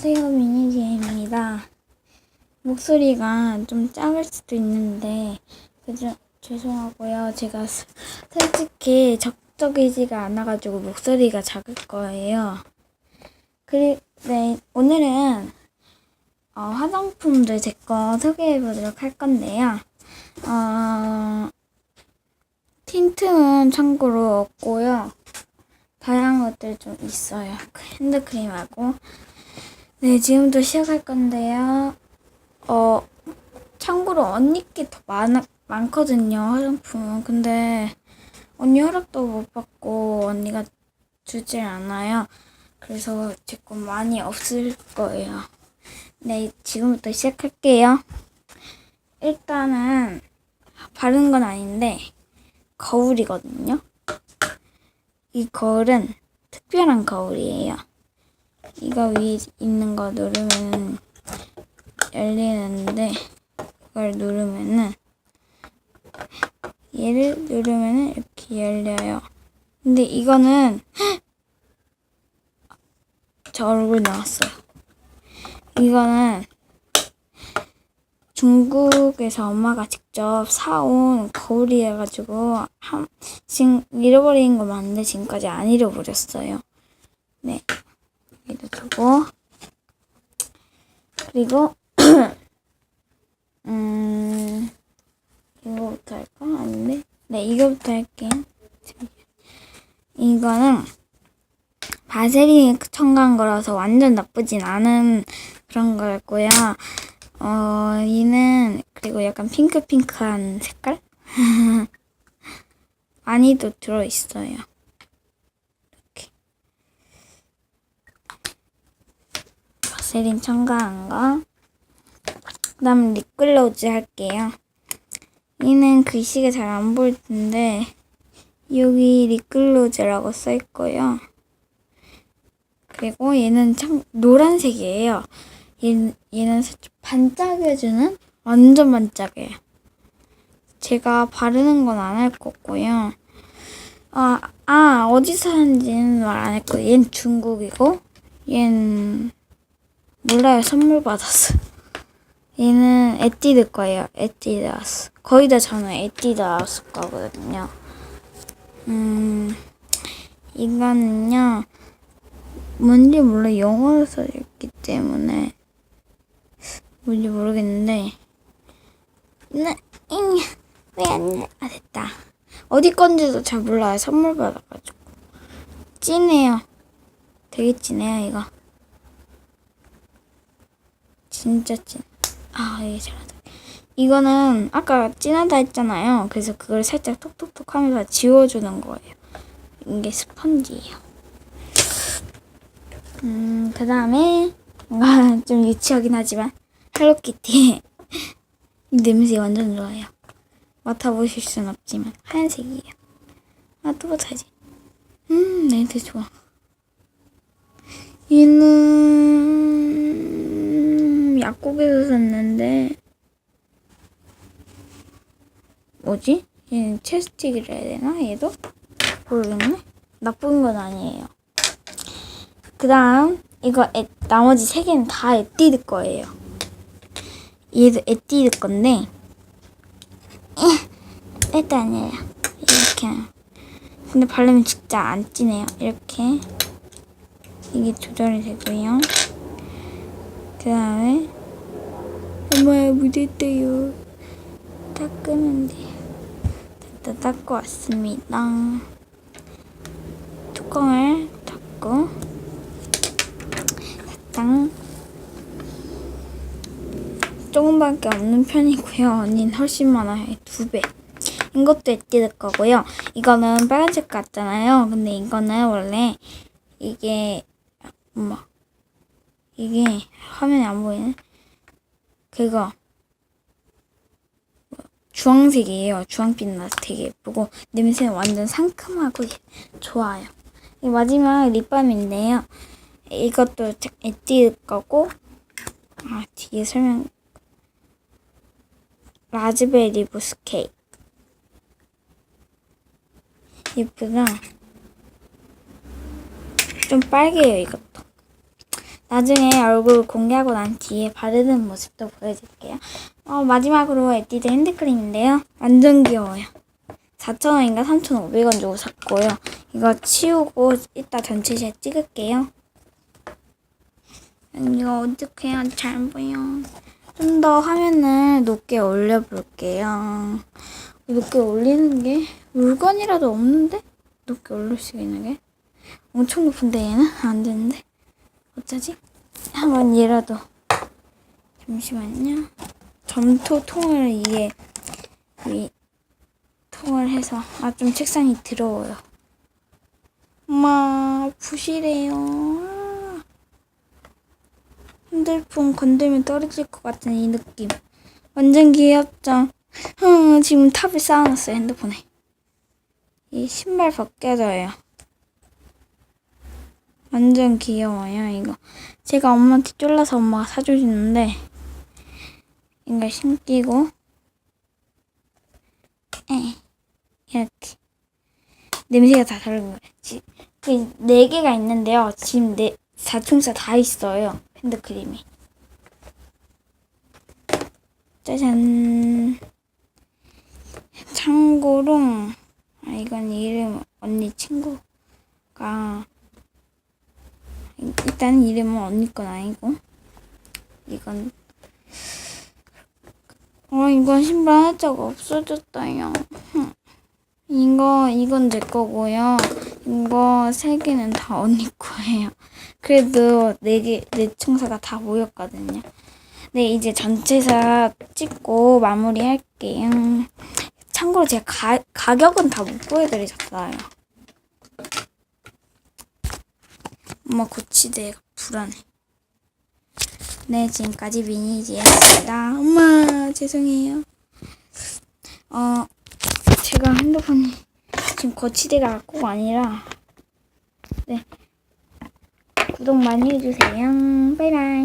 안녕하세요 미니지입니다. 목소리가 좀 작을 수도 있는데 그저 죄송하고요. 제가 스- 솔직히 적적이지가 않아가지고 목소리가 작을 거예요. 그리 네 오늘은 어, 화장품들 제 거 소개해 보도록 할 건데요. 어, 틴트는 참고로 없고요. 다양한 것들 좀 있어요. 핸드크림하고 네, 지금부터 시작할 건데요. 어, 참고로 언니 게더 많, 많거든요, 화장품은. 근데 언니 허락도 못 받고 언니가 주질 않아요. 그래서 제거 많이 없을 거예요. 네, 지금부터 시작할게요. 일단은 바른 건 아닌데 거울이거든요. 이 거울은 특별한 거울이에요. 이거 위에 있는 거 누르면 열리는데 이걸 누르면은 얘를 누르면은 이렇게 열려요. 근데 이거는 저 얼굴 나왔어요. 이거는 중국에서 엄마가 직접 사온 거울이어가지고 한, 지금 잃어버린 거 많은데 지금까지 안 잃어버렸어요. 네. 여기다 두고. 그리고 음 이거부터 할까? 아닌데? 네 이거부터 할게요. 이거는 바세린 첨가한 거라서 완전 나쁘진 않은 그런 거였고요. 어 얘는 그리고 약간 핑크핑크한 색깔? 많이도 들어있어요 바세린 첨가한 거. 그 다음 립글로즈 할게요. 얘는 글씨가 잘 안 보일 텐데, 여기 립글로즈라고 써있고요. 그리고 얘는 참 노란색이에요. 얘는, 얘는 반짝여주는? 완전 반짝해요. 제가 바르는 건 안 할 거고요. 아, 아, 어디서 하는지는 말 안 했고, 얘는 중국이고, 얘는 몰라요. 선물 받았어. 얘는 에뛰드 거예요. 에뛰드하우스. 거의 다 저는 에뛰드하우스 거거든요. 음, 이거는요. 뭔지 몰라. 영어로 써있기 때문에 뭔지 모르겠는데. 나, 왜안 아, 됐다. 어디 건지도 잘 몰라요. 선물 받아가지고. 진해요. 되게 진해요, 이거. 진짜 찐. 아, 이게 잘하다. 이거는 아까 진하다 했잖아요. 그래서 그걸 살짝 톡톡톡 하면서 지워주는 거예요. 이게 스펀지예요. 음, 그 다음에 뭔가 좀 유치하긴 하지만 헬로키티. 이 냄새 완전 좋아요. 맡아보실 순 없지만 하얀색이에요. 맡아보자지. 음, 냄새 좋아. 얘는 약국에서 샀는데 뭐지? 얘는 채스틱이라 해야 되나? 얘도? 모르겠네. 나쁜 건 아니에요. 그 다음 이거 에, 나머지 세 개는 다 에뛰드 거예요. 얘도 에뛰드 건데 에, 일단이에요. 이렇게 근데 바르면 진짜 안 진해요. 이렇게 이게 조절이 되고요. 그 다음에 엄마야 묻었대요. 닦으면 돼요. 됐다 닦고 왔습니다. 뚜껑을 닫고 땅 조금밖에 없는 편이고요. 언니는 훨씬 많아요. 두 배. 이것도 에뛰드 거고요. 이거는 빨간색 같잖아요. 근데 이거는 원래 이게 엄마 이게 화면에 안 보이네. 그거 주황색이에요. 주황빛 나서 되게 예쁘고 냄새는 완전 상큼하고 좋아요. 이 마지막 립밤인데요. 이것도 에뛰드 거고 아 뒤에 설명 라즈베리 부스케이크 예쁘다. 좀 빨개요 이것도. 나중에 얼굴 공개하고 난 뒤에 바르는 모습도 보여드릴게요. 어, 마지막으로 에뛰드 핸드크림인데요. 완전 귀여워요. 4,000원인가 3,500원 주고 샀고요. 이거 치우고 이따 전체샷 찍을게요. 이거 어떻게 해야 잘 보여. 좀 더 화면을 높게 올려볼게요. 높게 올리는 게 물건이라도 없는데? 높게 올릴 수 있는 게? 엄청 높은데 얘는? 안 되는데? 어쩌지? 한번 얘라도. 잠시만요. 점토 통을 이게 위 통을 해서 아 좀 책상이 더러워요. 엄마 부실해요. 아. 핸드폰 건들면 떨어질 것 같은 이 느낌. 완전 귀엽죠? 응, 지금 탑을 쌓아놨어요 핸드폰에. 이 신발 벗겨져요. 완전 귀여워요 이거. 제가 엄마한테 쫄라서 엄마가 사주시는데 이걸 신기고 에 이렇게 냄새가 다 다른 거예요. 지- 그네 개가 있는데요. 지금 네 사총사 다 있어요. 핸드크림이. 짜잔. 참고로 아 이건 이름 언니 친구가 일단 이름은 언니 건 아니고 이건 어 이건 신발 하자가 없어졌다요. 흠. 이거 이건 내 거고요. 이거 세 개는 다 언니 거예요. 그래도 네개네 청사가 다 모였거든요. 네 이제 전체사 찍고 마무리할게요. 참고로 제가 가, 가격은 다 못 보여드리셨어요. 엄마 고치대가 불안해. 네, 지금까지 미니지였습니다. 엄마, 죄송해요. 어, 제가 핸드폰이 지금 거치대가 꼭 아니라, 네. 구독 많이 해주세요. 바이바이.